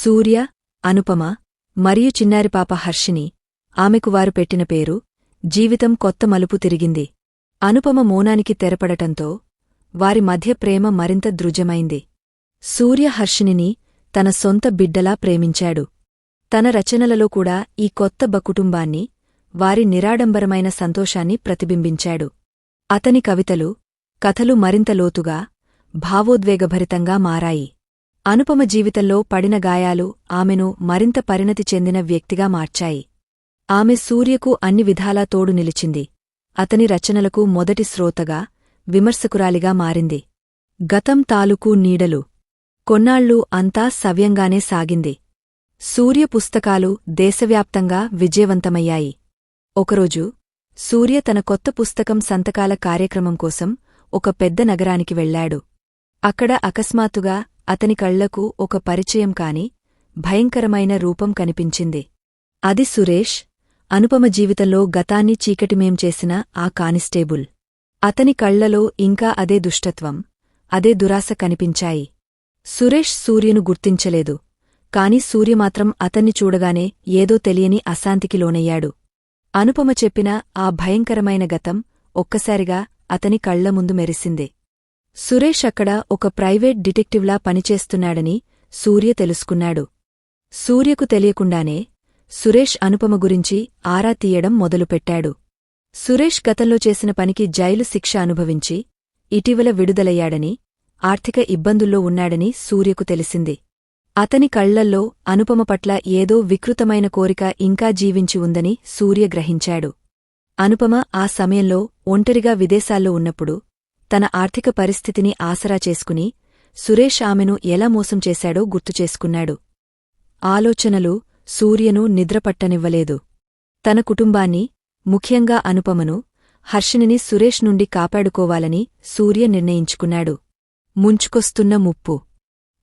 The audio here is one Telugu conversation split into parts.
సూర్య అనుపమ మరియు చిన్నారి పాప హర్షిని ఆమెకు వారు పెట్టిన పేరు జీవితం కొత్త మలుపు తిరిగింది. అనుపమ మౌనానికి తెరపడటంతో వారి మధ్య ప్రేమ మరింత దృఢమైంది. సూర్య హర్షినిని తన సొంత బిడ్డలా ప్రేమించాడు. తన రచనలలో కూడా ఈ కొత్త బకుటుంబాన్ని వారి నిరాడంబరమైన సంతోషాన్ని ప్రతిబింబించాడు. అతని కవితలు కథలు మరింత లోతుగా భావోద్వేగభరితంగా మారాయి. అనుపమ జీవితంలో పడిన గాయాలు ఆమెను మరింత పరిణతి చెందిన వ్యక్తిగా మార్చాయి. ఆమె సూర్యకు అన్ని విధాలా తోడు నిలిచింది. అతని రచనలకు మొదటి శ్రోతగా విమర్శకురాలిగా మారింది. గతం తాలూకు నీడలు. కొన్నాళ్ళు అంతా సవ్యంగానే సాగింది. సూర్య పుస్తకాలు దేశవ్యాప్తంగా విజయవంతమయ్యాయి. ఒకరోజు సూర్య తన కొత్త పుస్తకం సంతకాల కార్యక్రమం కోసం ఒక పెద్ద నగరానికి వెళ్ళాడు అక్కడ అకస్మాత్తుగా అతని కళ్ళకు ఒక పరిచయం కాని భయంకరమైన రూపం కనిపించింది. అది సురేష్. అనుపమ జీవితంలో గతాన్ని చీకటిమేం చేసిన ఆ కానిస్టేబుల్. అతని కళ్ళలో ఇంకా అదే దుష్టత్వం అదే దురాశ కనిపించాయి. సురేష్ సూర్యను గుర్తించలేదు కాని సూర్యమాత్రం అతన్ని చూడగానే ఏదో తెలియని అశాంతికి లోనయ్యాడు. అనుపమ చెప్పిన ఆ భయంకరమైన గతం ఒక్కసారిగా అతని కళ్ళ ముందు మెరిసింది. సురేష్ అక్కడ ఒక ప్రైవేట్ డిటెక్టివ్లా పనిచేస్తున్నాడని సూర్య తెలుసుకున్నాడు. సూర్యకు తెలియకుండానే సురేష్ అనుపమ గురించి ఆరా తీయడం మొదలుపెట్టాడు. సురేష్ గతంలో చేసిన పనికి జైలు శిక్ష అనుభవించి ఇటీవల విడుదలయ్యాడని ఆర్థిక ఇబ్బందుల్లో ఉన్నాడని సూర్యకు తెలిసింది. అతని కళ్ళల్లో అనుపమ పట్ల ఏదో వికృతమైన కోరిక ఇంకా జీవించి ఉందని సూర్య గ్రహించాడు. అనుపమ ఆ సమయంలో ఒంటరిగా విదేశాల్లో ఉన్నప్పుడు తన ఆర్థిక పరిస్థితిని ఆసరా చేసుకుని సురేష్ ఆమెను ఎలా మోసం చేశాడో గుర్తుచేసుకున్నాడు ఆలోచనలు సూర్యను నిద్రపట్టనివ్వలేదు తన కుటుంబాన్ని ముఖ్యంగా అనుపమను హర్షినిని సురేష్ నుండి కాపాడుకోవాలని సూర్య నిర్ణయించుకున్నాడు. ముంచుకొస్తున్న ముప్పు.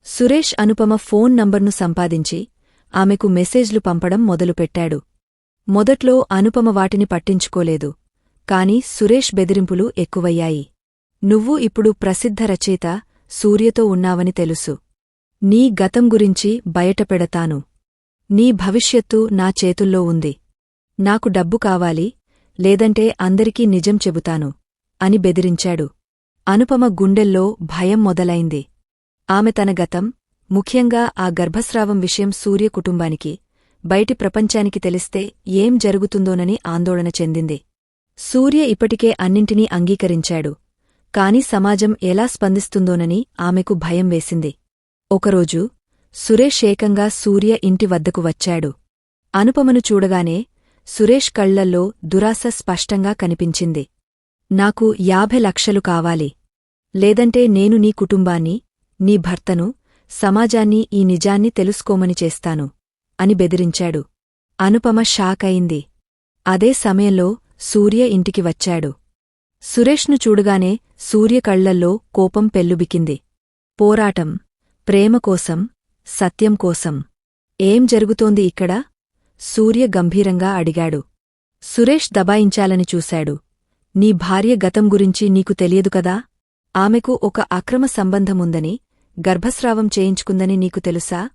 సురేష్ అనుపమ ఫోన్ నంబర్ను సంపాదించి ఆమెకు మెసేజ్లు పంపడం మొదలుపెట్టాడు. మొదట్లో అనుపమ వాటిని పట్టించుకోలేదు కాని సురేష్ బెదిరింపులు ఎక్కువయ్యాయి. నువ్వు ఇప్పుడు ప్రసిద్ధ రచయిత సూర్యతో ఉన్నావని తెలుసు. నీ గతం గురించి బయటపెడతాను. నీ భవిష్యత్తు నా చేతుల్లో ఉంది. నాకు డబ్బు కావాలి లేదంటే అందరికీ నిజం చెబుతాను అని బెదిరించాడు. అనుపమ గుండెల్లో భయం మొదలైంది. ఆమె తన గతం ముఖ్యంగా ఆ గర్భస్రావం విషయం సూర్య కుటుంబానికి బయటి ప్రపంచానికి తెలిస్తే ఏం జరుగుతుందోనని ఆందోళన చెందింది. సూర్య ఇప్పటికే అన్నింటినీ అంగీకరించాడు. కాని సమాజం ఎలా స్పందిస్తుందోనని ఆమెకు భయం వేసింది. ఒకరోజు సురేష్ ఏకంగా సూర్య ఇంటి వద్దకు వచ్చాడు. అనుపమను చూడగానే సురేష్ కళ్ళల్లో దురాశ స్పష్టంగా కనిపించింది. నాకు యాభై లక్షలు కావాలి. లేదంటే నేను నీ కుటుంబాన్ని నీ భర్తను సమాజాన్ని ఈ నిజాన్ని తెలుసుకోమని చేస్తాను అని బెదిరించాడు. అనుపమ షాక్ అయింది అదే సమయంలో సూర్య ఇంటికి వచ్చాడు. సురేష్ను చూడగానే సూర్య కళ్ళల్లో కోపం పెల్లుబికింది. పోరాటం ప్రేమ కోసం సత్యం కోసం. ఏం జరుగుతోంది ఇక్కడ? సూర్య గంభీరంగా అడిగాడు. సురేష్ దబాయించాలని చూశాడు. నీ భార్య గతం గురించి నీకు తెలియదు కదా? ఆమెకు ఒక అక్రమ సంబంధముందని గర్భస్రావం చేయించుకుందని నీకు తెలుసా?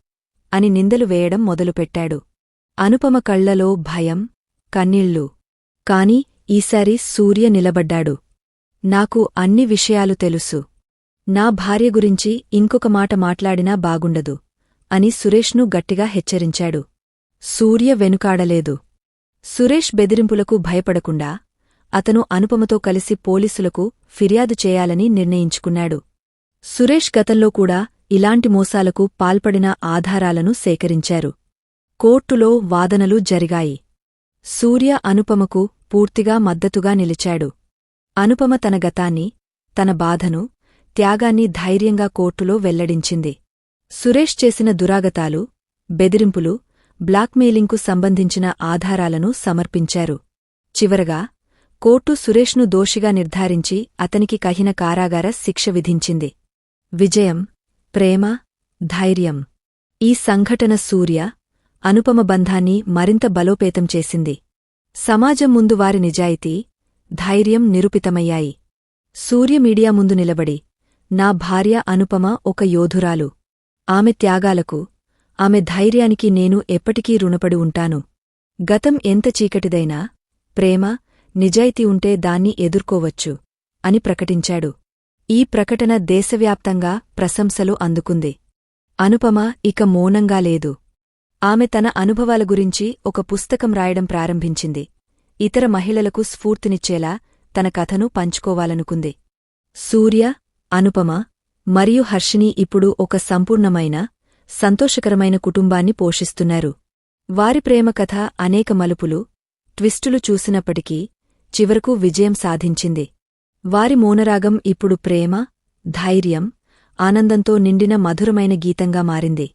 అని నిందలు వేయడం మొదలుపెట్టాడు. అనుపమ కళ్ళలో భయం కన్నీళ్ళు కాని ఈసారి సూర్య నిలబడ్డాడు. నాకు అన్ని విషయాలు తెలుసు. నా భార్య గురించి ఇంకొక మాట మాట్లాడినా బాగుండదు అని సురేష్ను గట్టిగా హెచ్చరించాడు. సూర్య వెనుకాడలేదు. సురేష్ బెదిరింపులకు భయపడకుండా అతను అనుపమతో కలిసి పోలీసులకు ఫిర్యాదు చేయాలని నిర్ణయించుకున్నాడు. సురేష్ గతంలో కూడా ఇలాంటి మోసాలకు పాల్పడిన ఆధారాలను సేకరించారు. కోర్టులో వాదనలు జరిగాయి. సూర్య అనుపమకు పూర్తిగా మద్దతుగా నిలిచాడు. అనుపమ తన గతాన్ని తన బాధను త్యాగాన్ని ధైర్యంగా కోర్టులో వెల్లడించింది. సురేష్ చేసిన దురాగతాలు బెదిరింపులు బ్లాక్మెయిలింగ్కు సంబంధించిన ఆధారాలను సమర్పించారు. చివరగా కోర్టు సురేష్ను దోషిగా నిర్ధారించి అతనికి కహిన కారాగార శిక్ష విధించింది. విజయం ప్రేమ ధైర్యం. ఈ సంఘటన సూర్య అనుపమ బంధాన్ని మరింత బలోపేతం చేసింది. సమాజం ముందు వారి నిజాయితీ ధైర్యం నిరూపితమయ్యాయి. సూర్య మీడియా ముందు నిలబడి నా భార్య అనుపమ ఒక యోధురాలు. ఆమె త్యాగాలకు ఆమె ధైర్యానికి నేను ఎప్పటికీ రుణపడి ఉంటాను. గతం ఎంత చీకటిదైనా ప్రేమ నిజాయితీ ఉంటే దాన్ని ఎదుర్కోవచ్చు అని ప్రకటించాడు. ఈ ప్రకటన దేశవ్యాప్తంగా ప్రశంసలు అందుకుంది. అనుపమ ఇక మౌనంగా లేదు. ఆమె తన అనుభవాల గురించి ఒక పుస్తకం రాయడం ప్రారంభించింది. ఇతర మహిళలకు స్ఫూర్తినిచ్చేలా తన కథను పంచుకోవాలనుకుంది. సూర్య అనుపమ మరియు హర్షిని ఇప్పుడు ఒక సంపూర్ణమైన సంతోషకరమైన కుటుంబాన్ని పోషిస్తున్నారు. వారి ప్రేమ కథ అనేక మలుపులు ట్విస్టులు చూసినప్పటికీ చివరకు విజయం సాధించింది. వారి మౌనరాగం ఇప్పుడు ప్రేమ ధైర్యం ఆనందంతో నిండిన మధురమైన గీతంగా మారింది.